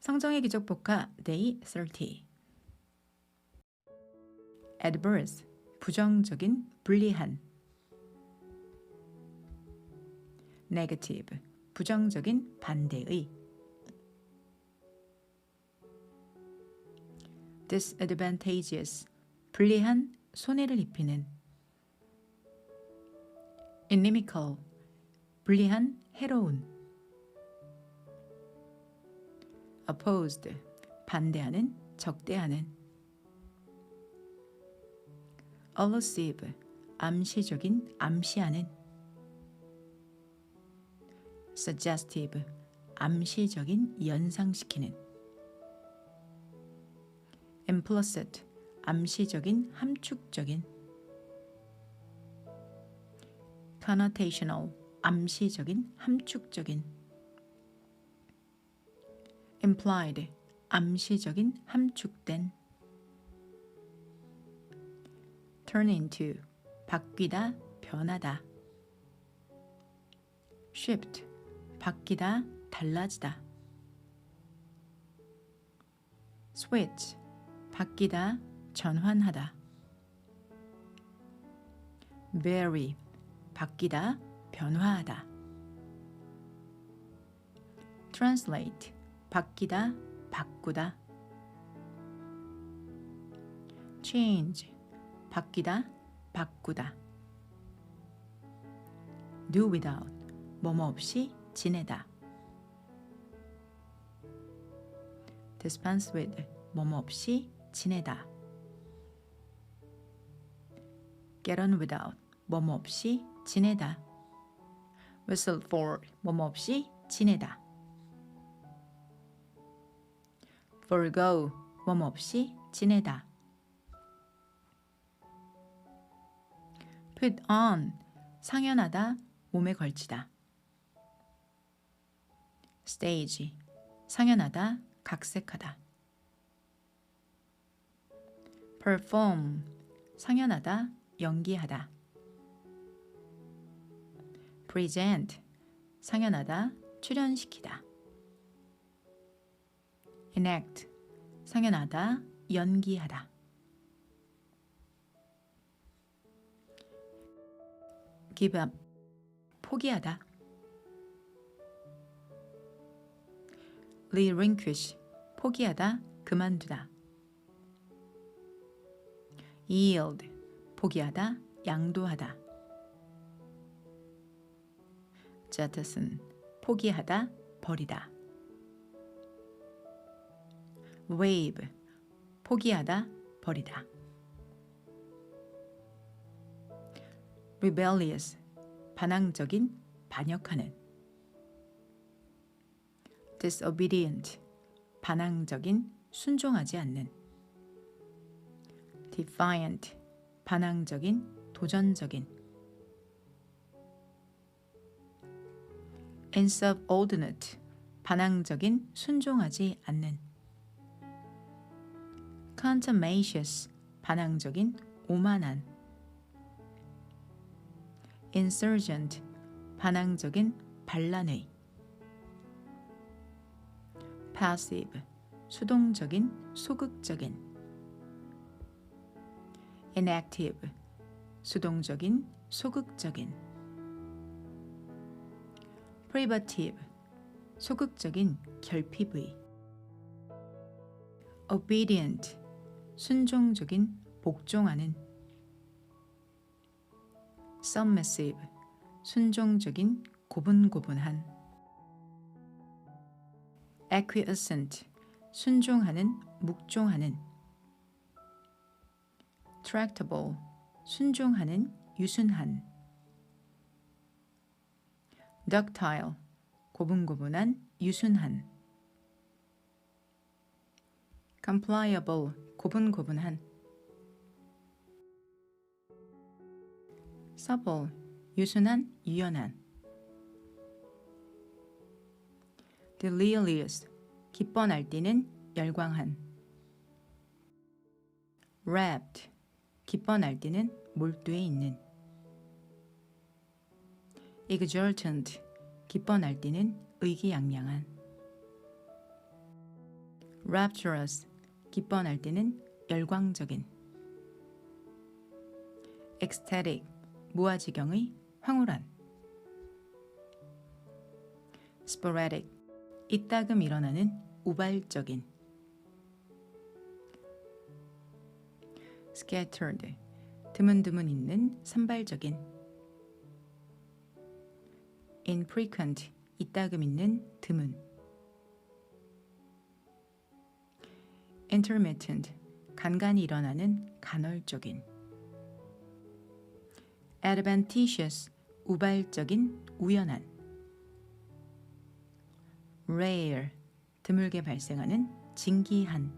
성정의 기적 복화 Day 30 adverse 부정적인 불리한 negative 부정적인 반대의 disadvantageous 불리한 손해를 입히는 inimical 불리한 해로운 opposed 반대하는 적대하는 allusive 암시적인 암시하는 suggestive 암시적인 연상시키는 implicit 암시적인 함축적인 connotational 암시적인 함축적인 implied 암시적인 함축된 turn into 바뀌다 변하다 shift 바뀌다 달라지다 switch 바뀌다 전환하다 vary 바뀌다 변화하다 translate 바뀌다 바꾸다 change 바뀌다 바꾸다 do without 뭐뭐 없이 지내다 dispense with 뭐뭐 없이 지내다 get on without 뭐뭐 없이 지내다 whistle for 뭐뭐 없이 지내다 forgo 뭐뭐 없이 지내다. Put on 상연하다 몸에 걸치다. Stage 상연하다 각색하다. Perform 상연하다 연기하다. Present 상연하다 출연시키다. Enact 상연하다 연기하다. Up. 포기하다. Relinquish. 포기하다 그만두다. Yield. 포기하다 양도하다. Jettison. 포기하다 버리다 wave 포기하다 버리다 rebellious 반항적인 반역하는 disobedient 반항적인 순종하지 않는 defiant 반항적인 도전적인 insubordinate 반항적인 순종하지 않는 contumacious 반항적인 오만한 insurgent 반항적인 반란의 passive 수동적인 소극적인 inactive 수동적인 소극적인 privative 소극적인 결핍의 obedient 순종적인 복종하는 submissive 순종적인 고분고분한 acquiescent 순종하는 묵종하는 tractable 순종하는 유순한 ductile 고분고분한 유순한 compliable 고분고분한 supple 유순한 유연한. Delirious 기뻐 날뛰는 열광한. Wrapped 기뻐 날뛰는 몰두에 있는. Exultant 기뻐 날뛰는 의기양양한. Rapturous 기뻐할 때는 열광적인. ecstatic 무아지경의 황홀한. sporadic 이따금 일어나는 우발적인. scattered 드문드문 있는 산발적인. infrequent 이따금 있는 드문 intermittent 간간히 일어나는 간헐적인 adventitious 우발적인 우연한 rare 드물게 발생하는 진기한